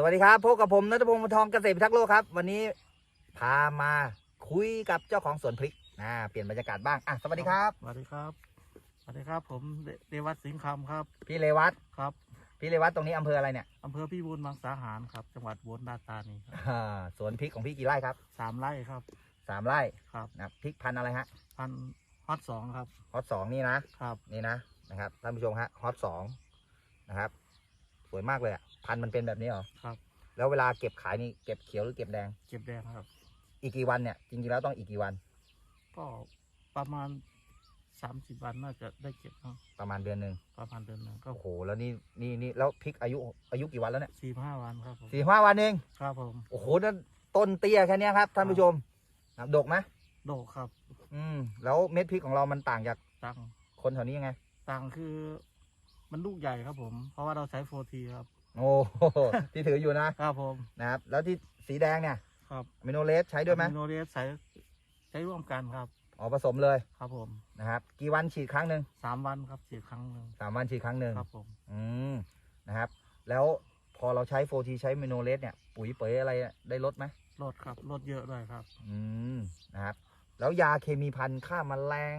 สวัสดีครับพบกับผมนัทพงศ์ปทองเกษตรพิทักษ์โลกครับ วันนี้พามาคุยกับเจ้าของสวนพริกนะเปลี่ยนบรรยากาศบ้างอะสวัสดีครับ สวัสดีครับ สวัสดีครับ ผมเดเดวัตสิงห์คำครับ พี่เลวัตครับ พี่เลวัตตรงนี้อำเภออะไรเนี่ยอำเภอพิบูลมังสาหารครับ จังหวัดอุบลราชธานีครับอ่าสวนพริกของพี่กี่ไร่ครับสามไร่ครับสามไร่ครับนะพริกพันธุ์อะไรฮะพันฮอตสองครับฮอตสองนี่นะ ครับนี่นะนะครับท่านผู้ชมฮะฮอตสองนะครับ สวยมากเลยอะพันธุ์มันเป็นแบบนี้เหรอครับ แล้วเวลาเก็บขายนี่เก็บเขียวหรือเก็บแดง เก็บแดงครับ อีกกี่วันเนี่ยจริงๆแล้วต้องอีกกี่วัน ก็ประมาณสามสิบวันน่าจะได้เก็บเนอะประมาณเดือนหนึ่งประมาณเดือนหนึงก็โอ้โหแล้วนี่นี่นี่แล้วพริกอายุอายุกี่วันแล้วเนี่ยสี่ห้าวันครับผมสี่ห้าวันเองครับผมโอ้โหนั่นต้นเตี้ยแค่เนี้ยครับท่านผู้ชมนะครับดกไหมโดกครับอืมแล้วเม็ดพริกของเรามันต่างจากตังคนแถวนี้ยังไง ตังคือ มันลูกใหญ่ครับผม เพราะว่าเราใช้โฟทีครับ โอ้โหที่ถืออยู่นะครับผม นะครับ แล้วที่สีแดงเนี่ยครับอะมิโนเลสใช้ด้วยไหมอะโนเรสใช้ใช้ร่วมกันครับ อ๋อผสมเลยครับผมนะครับ กี่วันฉีดครั้งหนึ่งสามวันครับฉีดครั้งหนึ่งสามวันฉีดครั้งหนึ่งครับผมอืมนะครับ แล้วพอเราใช้โฟทีใช้มิโนเลสเนี่ย ปุ๋ยเป๋ยอะไรได้ลดไหมลดครับลดเยอะด้วยครับ อืมนะครับ แล้วยาเคมีพันฆ่าแมลง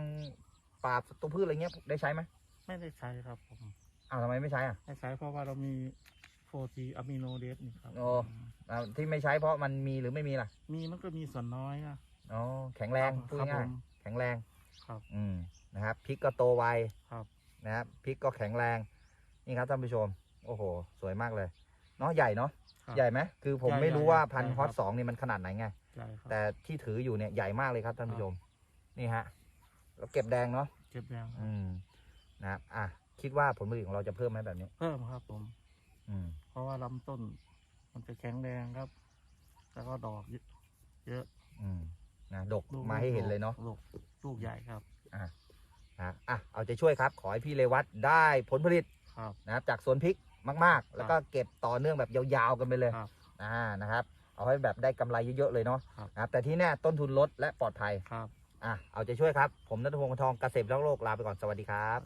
ปราบศัตรูพืชอะไรเงี้ยได้ใช้ไหม ไม่ได้ใช้ครับผม อ้าวทำไมไม่ใช้อะ ไม่ใช้เพราะว่าเรามีโฟทีอะมิโนเดสนี่ครับโอ้อ่าที่ไม่ใช้เพราะมันมีหรือไม่มีล่ะ มีมันก็มีส่วนน้อยนะ อ๋อ แข็งแรงครับพูดครับผง่ายมๆแข็งแรง ครับ อืม นะครับพริกก็โตไว ครับ นะครับพริกก็แข็งแรง นี่ครับท่านผู้ชม โอ้โห สวยมากเลย เนาะใหญ่เนาะ ครับ ใหญ่ไหมคือผมใหญ่ไม่รู้ใหญ่ว่าพันใหญ่ฮอตครับ สองนี่มันขนาดไหนไง ใช่ครับ แต่ที่ถืออยู่เนี่ยใหญ่มากเลยครับท่านครัผู้บชม นี่ฮะ แล้วเก็บแดงเนาะ เก็บแดงครับ อืม นะครับอะคิดว่าผลผลิตของเราจะเพิ่มไหมแบบนี้ เพิ่มครับผม อืม เพราะว่าลำต้น มันจะแข็งแรงครับ แล้วก็ดอกเยอะเยอะอืมนะดกลูกมาให้เห็นเลยเนาะลูกลูกใหญ่ครับ อะนะอะเอาใจช่วยครับ ขอให้พี่เลวัตได้ผลผลิตครับ นะครับ จากสวนพริกมาก ๆ แล้วก็เก็บต่อเนื่องแบบยาวๆกันไปเลยครับอ่านะครับ เอาให้แบบได้กำไรเยอะๆเลยเนาะครับ นะครับแต่ที่แน่ต้นทุนลดและปลอดภัย ครับ อะเอาใจช่วยครับ ผมนัทพงศ์ทองเกษตรรักโลกลาไปก่อนสวัสดีครับ